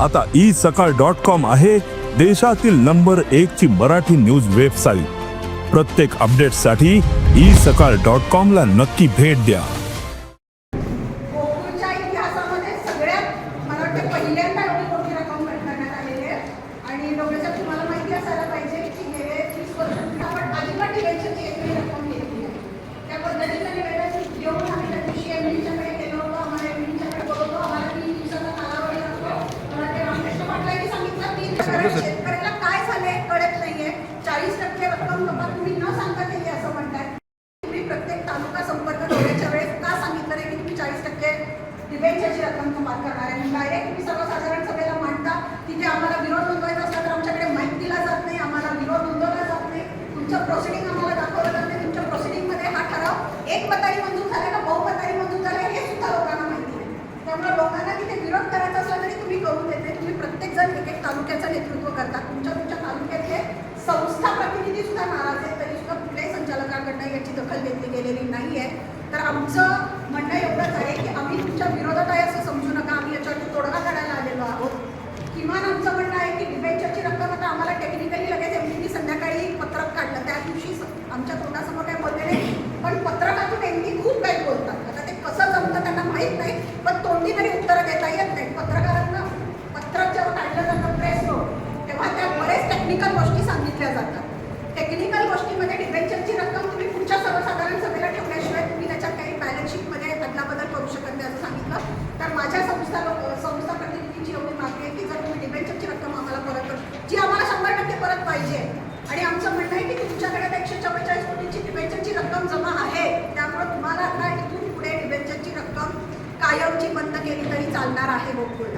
आता ई सकाळ dot com आहे देशातील नंबर एक ची मराठी न्यूज वेबसाईट प्रत्येक अपडेटसाठी ई सकाळ डॉट कॉम ला नक्की भेट द्या. इतिहासामध्ये सगळ्यात मला वाटतं पहिल्यांदा एवढी मोठी रक्कम कट करण्यात आलेली आहे आणि लोकांच्या तुम्हाला माहिती असायला पाहिजे की गेले तीस वर्ष आपण अजिबात डिव्हायसरची एकही रक्कम घेतली नाही त्या पद्धतीनं डिव्हायसर घेऊन आम्ही त्या दिवशी एमडीच्याकडे गेलो होतो आम्हाला एमडीच्याकडे बोलवतो आम्हाला तीन दिवसाचा कालावधी लागतो मला ते रामकृष्ण पाटलांनी सांगितलं तीन दिवसात शेतकऱ्याला काय झालंय कळत नाहीये. चाळीस टक्के रक्कम कपात तुम्ही न सांगता केली असं म्हणताय. तुम्ही प्रत्येक तालुका संपर्क दौऱ्याच्या वेळेस का सांगितलं की तुम्ही चाळीस टक्के डिबेंचरची रक्कम कपात करणार आहे? डायरेक्ट तुम्ही सर्वसाधारण सभेला मांडता. तिथे आम्हाला विरोध नोंदवायचा असला तर आमच्याकडे माहिती दिला जात नाही आम्हाला विरोध नोंदवला जात नाही तुमचं प्रोसिडिंग आम्हाला दाखवलं जात नाही तुमच्या प्रोसिडिंगमध्ये हा ठराव एक मतारी मंजूर झाला का बहुमतारी मंजूर झाला हे सुद्धा लोकांना माहिती नाही त्यामुळे लोकांना तिथे विरोध करायचा असला तरी तुम्ही करून देते तुम्ही प्रत्येक जण एक एक तालुक्याचं नेतृत्व करतात तुमच्या तुमच्या तालुक्यातले संस्था प्रतिनिधी सुद्धा नाराज आहेत तरी सुद्धा कुठल्याही संचालकांकडनं याची दखल घेतली गेलेली नाही आहे तर आमचं म्हणणं एवढंच आहे की आम्ही तुमच्या विरोधात आहे असं समजू नका. आम्ही याच्यावरती तोडगा काढायला आलेलो आहोत. किमान आमचं म्हणणं आहे की डिबेंचरची रक्कम आता आम्हाला टेक्निकली लगेच एमडीनी संध्याकाळी पत्रक काढलं. त्या दिवशी आमच्या तोंडासमोर काही बोलले नाही. पण पत्रकातून एमडी खूप काही बोलतात. आता ते कसं जमतं त्यांना माहीत नाही. पण तोंडी तरी उत्तरं देता येत नाही. पत्रकारांना पत्रक जेव्हा जातं प्रेस नोट तेव्हा त्या बरेच टेक्निकल गोष्टी सांगितल्या जातात. टेक्निकल गोष्टीमध्ये डिबेंचरची रक्कम तुम्ही पुढच्या सर्वसाधारण सभेला ठेवल्याशिवाय तुम्ही त्याच्यात काही बॅलन्स शीटमध्ये करू शकत नाही असं सांगितलं. तर माझ्या संस्था लोक संस्था प्रतिनिधीची एवढी मागणी आहे की जर तुम्ही डिबेंचरची रक्कम आम्हाला परत कर जी आम्हाला शंभर टक्के परत पाहिजे. आणि आमचं म्हणणं आहे की तुमच्याकडे एकशे चव्वेचाळीस कोटीची डिबेंचरची रक्कम जमा आहे त्यामुळे तुम्हाला आता इथून पुढे डिबेंचरची रक्कम कायमची बंद केली तरी चालणार आहे गोकुळला